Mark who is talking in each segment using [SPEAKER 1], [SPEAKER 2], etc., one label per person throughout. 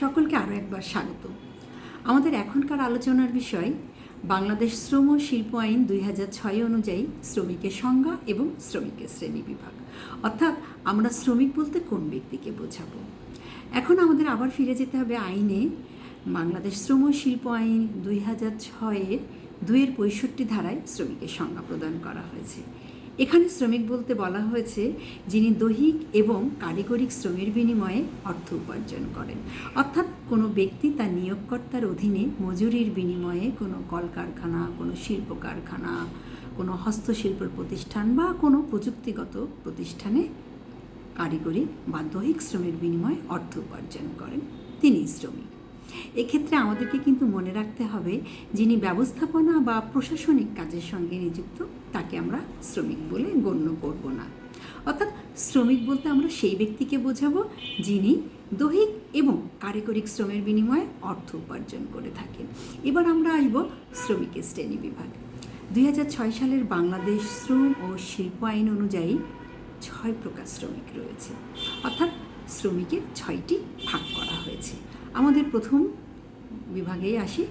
[SPEAKER 1] সকলকে আরও একবার স্বাগত। আমাদের এখনকার আলোচনার বিষয়, বাংলাদেশ শ্রম শিল্প আইন দুই হাজার ছয় অনুযায়ী শ্রমিকের সংজ্ঞা এবং শ্রমিকের শ্রেণি বিভাগ। অর্থাৎ আমরা শ্রমিক বলতে কোন ব্যক্তিকে বোঝাবো? এখন আমাদের আবার ফিরে যেতে হবে আইনে। বাংলাদেশ শ্রম শিল্প আইন দুই হাজার ছয়ের দুইয়ের পঁয়ষট্টি ধারায় শ্রমিকের সংজ্ঞা প্রদান করা হয়েছে। এখানে শ্রমিক বলতে বলা হয়েছে, যিনি দৈহিক এবং কারিগরিক শ্রমের বিনিময়ে অর্থ উপার্জন করেন। অর্থাৎ কোনো ব্যক্তি তার নিয়োগকর্তার অধীনে মজুরির বিনিময়ে কোনো কলকারখানা, কোনো শিল্প কারখানা কোনো হস্তশিল্পের প্রতিষ্ঠান বা কোনো প্রযুক্তিগত প্রতিষ্ঠানে কারিগরি বা দৈহিক শ্রমের বিনিময়ে অর্থ উপার্জন করেন। তিনি শ্রমিক। এক্ষেত্রে আমাদেরকে কিন্তু মনে রাখতে হবে যিনি ব্যবস্থাপনা বা প্রশাসনিক কাজের সঙ্গে নিযুক্ত, তাকে আমরা শ্রমিক বলে গণ্য করব না। অর্থাৎ শ্রমিক বলতে আমরা সেই ব্যক্তিকে বোঝাবো যিনি দৈহিক এবং কারিগরিক শ্রমের বিনিময়ে অর্থ উপার্জন করে থাকেন। এবার আমরা আসব শ্রমিকের শ্রেণি বিভাগ। দু হাজার ছয় সালের বাংলাদেশ শ্রম ও শিল্প আইন অনুযায়ী ছয় প্রকার শ্রমিক রয়েছে। অর্থাৎ শ্রমিকের ছয়টি ভাগ করা হয়েছে। আমাদের প্রথম বিভাগেই আসে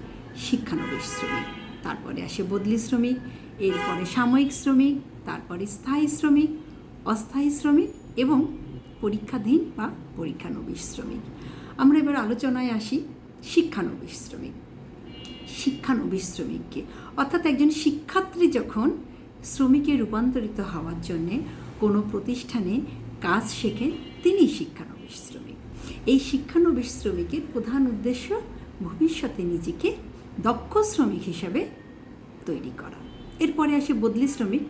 [SPEAKER 1] শিক্ষানবিশ শ্রমিক, তারপরে আসে বদলি শ্রমিক, এরপরে সাময়িক শ্রমিক, তারপরে স্থায়ী শ্রমিক, অস্থায়ী শ্রমিক এবং পরীক্ষাধীন বা পরীক্ষানবিশ শ্রমিক। আমরা এবার আলোচনায় আসি শিক্ষানবিশ শ্রমিক। শিক্ষানবিশ শ্রমিককে, অর্থাৎ একজন শিক্ষার্থী যখন শ্রমিকে রূপান্তরিত হওয়ার জন্যে কোনো প্রতিষ্ঠানে কাজ শেখেন তিনি শিক্ষানবিশ। এই শিক্ষানবিশ শ্রমিকের প্রধান উদ্দেশ্য ভবিষ্যতে নিজেকে দক্ষ শ্রমিক হিসাবে তৈরি করা। এরপরে আসে বদলি শ্রমিক।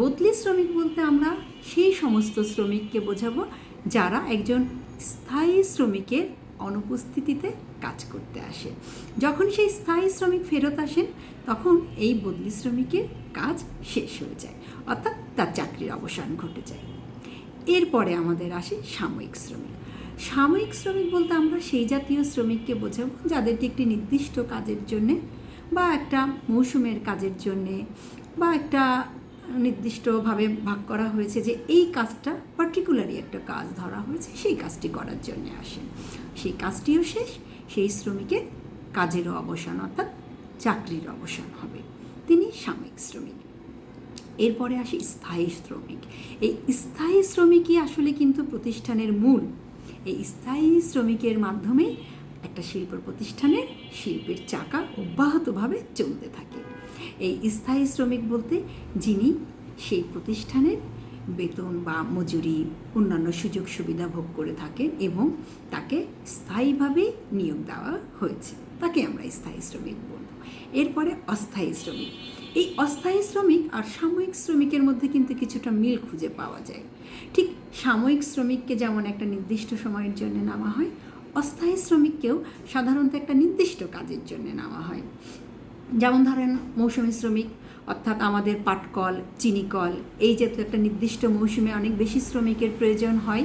[SPEAKER 1] বদলি শ্রমিক বলতে আমরা সেই সমস্ত শ্রমিককে বোঝাবো যারা একজন স্থায়ী শ্রমিকের অনুপস্থিতিতে কাজ করতে আসে। যখন সেই স্থায়ী শ্রমিক ফেরত আসেন, তখন এই বদলি শ্রমিকের কাজ শেষ হয়ে যায়, অর্থাৎ তার চাকরির অবসান ঘটে যায়। এরপরে আমাদের আসে সাময়িক শ্রমিক। সাময়িক শ্রমিক বলতে আমরা সেই জাতীয় শ্রমিককে বোঝাবো যাদেরকে একটি নির্দিষ্ট কাজের জন্যে বা একটা মৌসুমের কাজের জন্যে বা একটা নির্দিষ্টভাবে ভাগ করা হয়েছে যে এই কাজটা পার্টিকুলারই একটা কাজ ধরা হয়েছে, সেই কাজটি করার জন্য আসেন সেই কাজটিও শেষ, সেই শ্রমিকের কাজেরও অবসান অর্থাৎ চাকরির অবসান হবে। তিনি সাময়িক শ্রমিক। এরপরে আসে স্থায়ী শ্রমিক। এই স্থায়ী শ্রমিকই আসলে কিন্তু প্রতিষ্ঠানের মূল এই স্থায়ী শ্রমিকের মাধ্যমে একটা শিল্প প্রতিষ্ঠানের শিল্পের চাকা অব্যাহতভাবে চলতে থাকে। এই স্থায়ী শ্রমিক বলতে যিনি সেই প্রতিষ্ঠানের বেতন বা মজুরি, অন্যান্য সুযোগ সুবিধা ভোগ করে থাকেন এবং তাকে স্থায়ীভাবে নিয়োগ দেওয়া হয়েছে। তাকে আমরা স্থায়ী শ্রমিক বলব। এরপরে অস্থায়ী শ্রমিক। এই অস্থায়ী শ্রমিক আর সাময়িক শ্রমিকের মধ্যে কিন্তু কিছুটা মিল খুঁজে পাওয়া যায়। ঠিক সাময়িক শ্রমিককে যেমন একটা নির্দিষ্ট সময়ের জন্য নামা হয়, অস্থায়ী শ্রমিককেও সাধারণত একটা নির্দিষ্ট কাজের জন্য নেওয়া হয়। যেমন ধরেন, মৌসুমী শ্রমিক, অর্থাৎ আমাদের পাটকল, চিনিকল, এই যেহেতু একটা নির্দিষ্ট মৌসুমে অনেক বেশি শ্রমিকের প্রয়োজন হয়,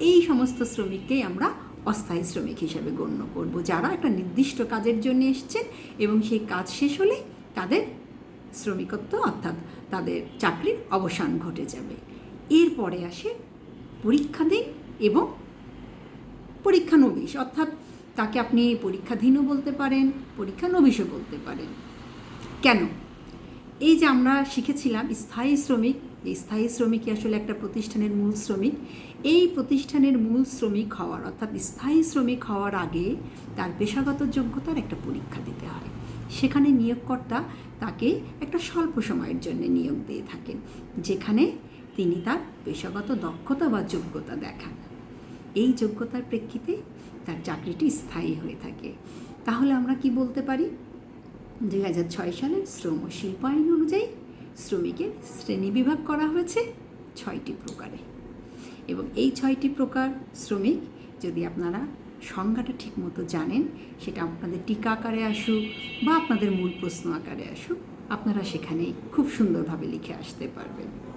[SPEAKER 1] এই সমস্ত শ্রমিককেই আমরা অস্থায়ী শ্রমিক হিসাবে গণ্য করব। যারা একটা নির্দিষ্ট কাজের জন্য এসছেন এবং সেই কাজ শেষ হলে তাদের শ্রমিকত্ব, অর্থাৎ তাদের চাকরির অবসান ঘটে যাবে। এরপরে আসে পরীক্ষাধীন এবং পরীক্ষানবিশ অর্থাৎ তাকে আপনি পরীক্ষাধীনও বলতে পারেন পরীক্ষানবিশও বলতে পারেন। কেন? এই যে আমরা শিখেছিলাম স্থায়ী শ্রমিক, এই স্থায়ী শ্রমিকই আসলে একটা প্রতিষ্ঠানের মূল শ্রমিক। এই প্রতিষ্ঠানের মূল শ্রমিক হওয়ার, অর্থাৎ স্থায়ী শ্রমিক হওয়ার আগে তার পেশাগত যোগ্যতার একটা পরীক্ষা দিতে হয়। সেখানে নিয়োগকর্তা তাকে একটা স্বল্প সময়ের জন্য নিয়োগ দিয়ে থাকেন, যেখানে তিনি তার পেশাগত দক্ষতা বা যোগ্যতা দেখান। এই যোগ্যতার প্রেক্ষিতে তার চাকরিটি স্থায়ী হয়ে থাকে। তাহলে আমরা কি বলতে পারি? দুই হাজার ছয় সালের শ্রম ও শিল্প আইন অনুযায়ী শ্রমিকের শ্রেণীবিভাগ করা হয়েছে ছয়টি প্রকারে। এবং এই ছয়টি প্রকার শ্রমিক যদি আপনারা সংজ্ঞাটা ঠিকমতো জানেন, সেটা আপনাদের টিকা আকারে আসুক বা আপনাদের মূল প্রশ্ন আকারে আসুক, আপনারা সেখানে খুব সুন্দরভাবে লিখে আসতে পারবেন।